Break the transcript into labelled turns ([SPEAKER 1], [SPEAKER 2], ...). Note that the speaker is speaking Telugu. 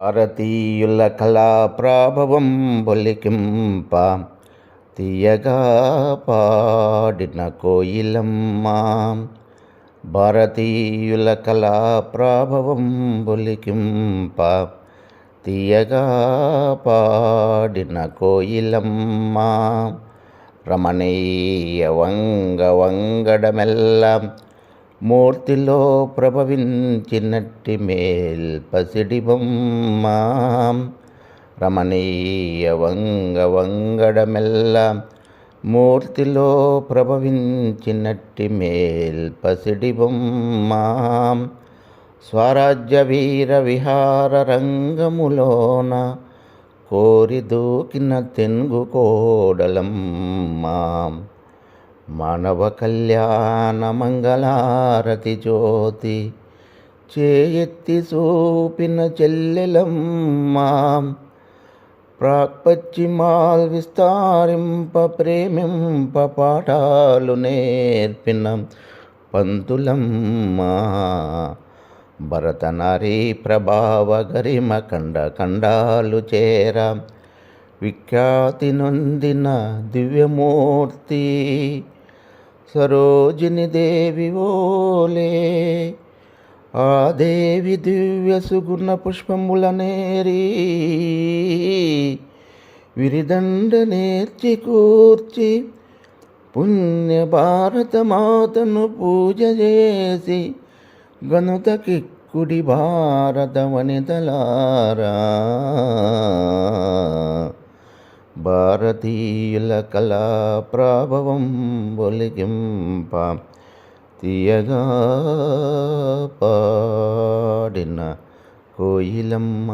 [SPEAKER 1] அறத்தீயுள்ள கலாபிராபவம் பொலிக்கும் பாம் தீயகா பாடின கோயிலம்மாம் பாரதீயுல கலாபிராபவம் பொலிக்கும் பாம் தீயகா பாடின கோயிலம்மாம் ரமணீய வங்க வங்கடமெல்லாம் మూర్తిలో ప్రభవించినట్టి మేల్ పసిడి బొమ్మ. రమణీయ వంగ వంగడమెల్ల మూర్తిలో ప్రభవించినట్టి మేల్ పసిడి బొమ్మ. స్వరాజ్య వీర విహార రంగములోన కోరి దూకిన తెంగు కోడలమ్మ. మానవ కళ్యాణ మంగళారతి జ్యోతి చేయెత్తి చూపిన చెల్లెలమ్మ ప్రాక్పశ్చిమాల్ విస్తారింప ప్రేమింప పాఠాలు నేర్పిన పంతులమ్మ. భరతనారీ ప్రభావ గరిమ కండ కండాలు చేర విఖ్యాతి నొందిన దివ్యమూర్తి సరోజిని దేవి ఓలే. ఆ దేవి దివ్య సుగుణ పుష్పముల నేరి. విరిదండ నేర్చి కూర్చి పుణ్య భారత మాతను పూజ చేసి గనుతకి కుడి భారత వనితలారా ഭാരതീയുല കലാപ്രാഭവം പൊലികിമ്പാം തീയകാ പാടിന കോയിലമ്മ.